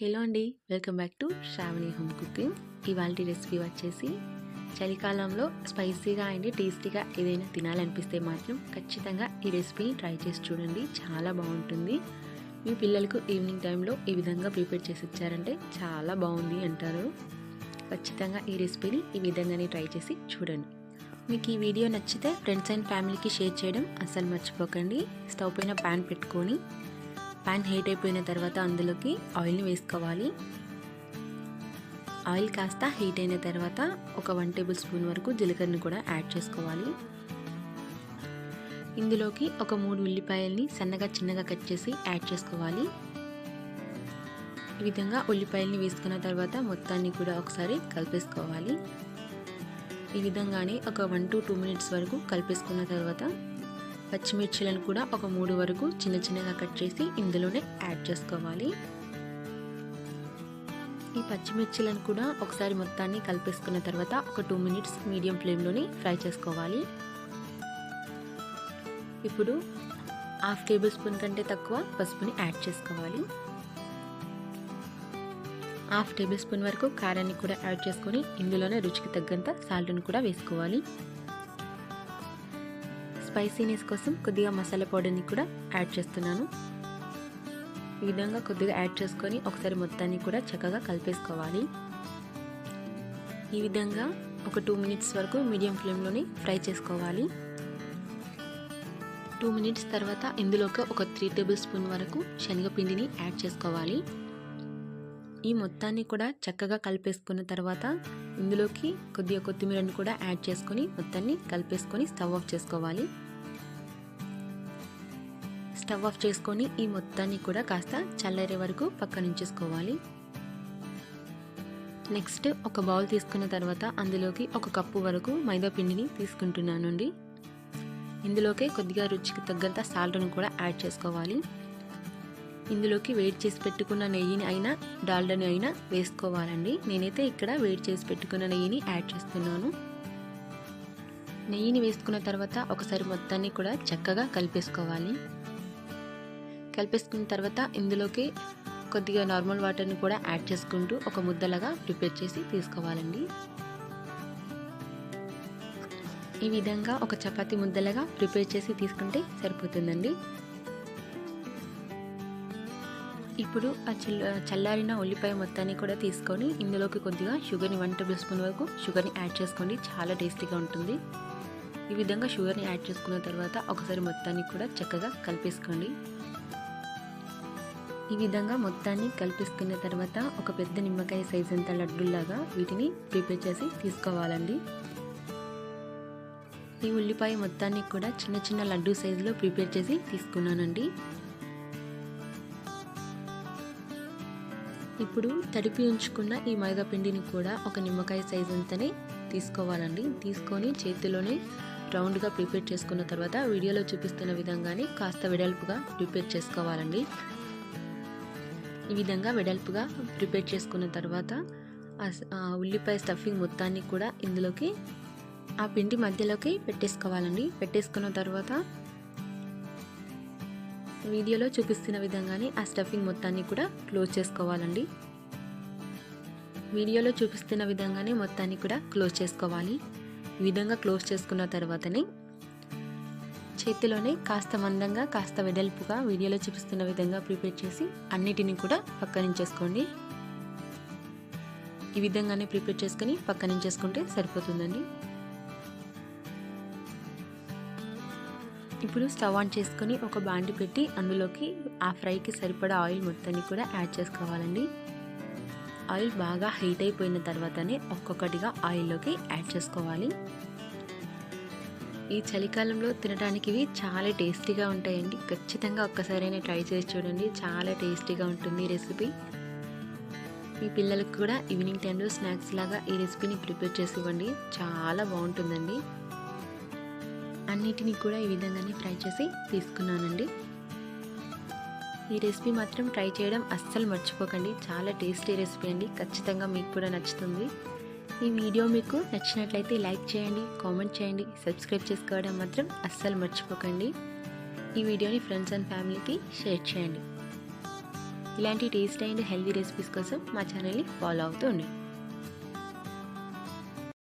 Hello అండి welcome back to Sravani home cooking. ఇవాళ recipe వచ్చేసి చలికాలంలో స్పైసీగా అండ్ టేస్టీగా ఏదైనా తినాలనిపిస్తే మాత్రం ఖచ్చితంగా ఈ రెసిపీని ట్రై చేసి చూడండి చాలా బాగుంటుంది. మీ పిల్లలకు ఈవినింగ్ టైంలో ఈ విధంగా ప్రిపేర్ చేసి ఇచ్చారంటే చాలా బాగుంది అంటారు. ఖచ్చితంగా ఈ రెసిపీని ఈ విధంగానే ట్రై చేసి చూడండి. మీకు ఈ వీడియో నచ్చితే ఫ్రెండ్స్ అండ్ ఫ్యామిలీకి షేర్ చేయడం అస్సలు మర్చిపోకండి. స్టవ్ పైన ప్యాన్ పెట్టుకొని ప్యాన్ హీట్ అయిపోయిన తర్వాత అందులోకి ఆయిల్ని వేసుకోవాలి. ఆయిల్ కాస్త హీట్ అయిన తర్వాత ఒక వన్ టేబుల్ స్పూన్ వరకు జీలకర్రని కూడా యాడ్ చేసుకోవాలి. ఇందులోకి ఒక మూడు ఉల్లిపాయల్ని సన్నగా చిన్నగా కట్ చేసి యాడ్ చేసుకోవాలి. ఈ విధంగా ఉల్లిపాయల్ని వేసుకున్న తర్వాత మొత్తాన్ని కూడా ఒకసారి కలిపేసుకోవాలి. ఈ విధంగానే ఒక వన్ టు టూ మినిట్స్ వరకు కలిపేసుకున్న తర్వాత పచ్చిమిర్చిలను కూడా ఒక మూడు వరకు చిన్న చిన్నగా కట్ చేసి ఇందులోనే యాడ్ చేసుకోవాలి. ఈ పచ్చిమిర్చిలను కూడా ఒకసారి మొత్తాన్ని కలిపేసుకున్న తర్వాత ఒక టూ మినిట్స్ మీడియం ఫ్లేమ్లోనే ఫ్రై చేసుకోవాలి. ఇప్పుడు హాఫ్ టేబుల్ స్పూన్ కంటే తక్కువ పసుపుని యాడ్ చేసుకోవాలి. హాఫ్ టేబుల్ స్పూన్ వరకు కారాన్ని కూడా యాడ్ చేసుకొని ఇందులోనే రుచికి తగ్గంత సాల్ట్ని కూడా వేసుకోవాలి. స్పైసీనెస్ కోసం కొద్దిగా మసాలా పౌడర్ని కూడా యాడ్ చేస్తున్నాను. ఈ విధంగా కొద్దిగా యాడ్ చేసుకొని ఒకసారి మొత్తాన్ని కూడా చక్కగా కలిపేసుకోవాలి. ఈ విధంగా ఒక టూ మినిట్స్ వరకు మీడియం ఫ్లేమ్లోనే ఫ్రై చేసుకోవాలి. టూ మినిట్స్ తర్వాత ఇందులోకి ఒక త్రీ టేబుల్ స్పూన్ వరకు శనగపిండిని యాడ్ చేసుకోవాలి. ఈ మొత్తాన్ని కూడా చక్కగా కలిపేసుకున్న తర్వాత ఇందులోకి కొద్దిగా కొత్తిమీరని కూడా యాడ్ చేసుకొని మొత్తాన్ని కలిపేసుకొని స్టవ్ ఆఫ్ చేసుకోవాలి. స్టవ్ ఆఫ్ చేసుకొని ఈ మొత్తాన్ని కూడా కాస్త చల్లరే వరకు పక్కన ఉంచేసుకోవాలి. నెక్స్ట్ ఒక బౌల్ తీసుకున్న తర్వాత అందులోకి ఒక కప్పు వరకు మైదా పిండిని తీసుకుంటున్నానండి. ఇందులోకి కొద్దిగా రుచికి తగ్గంత సాల్ట్ను కూడా యాడ్ చేసుకోవాలి. ఇందులోకి వేడి చేసి పెట్టుకున్న నెయ్యిని అయినా డాల్డాని అయినా వేసుకోవాలండి. నేనైతే ఇక్కడ వేడి చేసి పెట్టుకున్న నెయ్యిని యాడ్ చేస్తున్నాను. నెయ్యిని వేసుకున్న తర్వాత ఒకసారి మొత్తాన్ని కూడా చక్కగా కలిపేసుకోవాలి. కలిపేసుకున్న తర్వాత ఇందులోకి కొద్దిగా నార్మల్ వాటర్ని కూడా యాడ్ చేసుకుంటూ ఒక ముద్దలాగా ప్రిపేర్ చేసి తీసుకోవాలండి. ఈ విధంగా ఒక చపాతి ముద్దలాగా ప్రిపేర్ చేసి తీసుకుంటే సరిపోతుందండి. ఇప్పుడు ఆ చల్లారిన ఉల్లిపాయ మొత్తాన్ని కూడా తీసుకొని ఇందులోకి కొద్దిగా షుగర్ని వన్ టేబుల్ స్పూన్ వరకు షుగర్ని యాడ్ చేసుకోండి. చాలా టేస్టీగా ఉంటుంది. ఈ విధంగా షుగర్ని యాడ్ చేసుకున్న తర్వాత ఒకసారి మొత్తాన్ని కూడా చక్కగా కలిపేసుకోండి. ఈ విధంగా మొత్తాన్ని కలిపేసుకున్న తర్వాత ఒక పెద్ద నిమ్మకాయ సైజ్ అంత లడ్డులాగా వీటిని ప్రిపేర్ చేసి తీసుకోవాలండి. ఈ ఉల్లిపాయ మొత్తాన్ని కూడా చిన్న చిన్న లడ్డు సైజులో ప్రిపేర్ చేసి తీసుకున్నానండి. ఇప్పుడు తడిపి ఉంచుకున్న ఈ మైదా పిండిని కూడా ఒక నిమ్మకాయ సైజ్ అంతనే తీసుకోవాలండి. తీసుకొని చేతిలోనే రౌండ్గా ప్రిపేర్ చేసుకున్న తర్వాత వీడియోలో చూపిస్తున్న విధంగానే కాస్త వెడల్పుగా ప్రిపేర్ చేసుకోవాలండి. ఈ విధంగా వెడల్పుగా ప్రిపేర్ చేసుకున్న తర్వాత ఉల్లిపాయ స్టఫింగ్ మొత్తాన్ని కూడా ఇందులోకి ఆ పిండి మధ్యలోకి పెట్టేసుకోవాలండి. పెట్టేసుకున్న తర్వాత వీడియోలో చూపిస్తున్న విధంగానే ఆ స్టఫింగ్ మొత్తాన్ని కూడా క్లోజ్ చేసుకోవాలండి. వీడియోలో చూపిస్తున్న విధంగానే మొత్తాన్ని కూడా క్లోజ్ చేసుకోవాలి. ఈ విధంగా క్లోజ్ చేసుకున్న తర్వాతనే చేతిలోనే కాస్త మందంగా కాస్త వెడల్పుగా వీడియోలో చూపిస్తున్న విధంగా ప్రిపేర్ చేసి అన్నిటిని కూడా పక్కనుంచేసుకోండి ఈ విధంగానే ప్రిపేర్ చేసుకొని పక్కనుంచేసుకుంటే సరిపోతుందండి. ఇప్పుడు స్టవ్ ఆన్ చేసుకొని ఒక బాండి పెట్టి అందులోకి ఆ ఫ్రైకి సరిపడా ఆయిల్ మొత్తాన్ని కూడా యాడ్ చేసుకోవాలండి. ఆయిల్ బాగా హీట్ అయిపోయిన తర్వాతనే ఒక్కొక్కటిగా ఆయిల్లోకి యాడ్ చేసుకోవాలి. ఈ చలికాలంలో తినడానికి ఇవి చాలా టేస్టీగా ఉంటాయండి. ఖచ్చితంగా ఒక్కసారైనా ట్రై చేసి చూడండి. చాలా టేస్టీగా ఉంటుంది ఈ రెసిపీ. మీ పిల్లలకు కూడా ఈవినింగ్ టైంలో స్నాక్స్ లాగా ఈ రెసిపీని ప్రిపేర్ చేసి ఇవ్వండి. చాలా బాగుంటుందండి. అన్నిటినీ కూడా ఈ విధంగానే ఫ్రై చేసి తీసుకున్నానండి. ఈ రెసిపీ మాత్రం ట్రై చేయడం అస్సలు మర్చిపోకండి. చాలా టేస్టీ రెసిపీ అండి. ఖచ్చితంగా మీకు కూడా నచ్చుతుంది. ఈ వీడియో మీకు నచ్చినట్లయితే లైక్ చేయండి కామెంట్ చేయండి సబ్స్క్రైబ్ చేసుకోవడం మాత్రం అస్సలు మర్చిపోకండి. ఈ వీడియోని ఫ్రెండ్స్ అండ్ ఫ్యామిలీకి షేర్ చేయండి. ఇలాంటి టేస్ట్ అండ్ హెల్తీ రెసిపీస్ కోసం మా ఛానల్ని ఫాలో అవుతూ ఉండండి.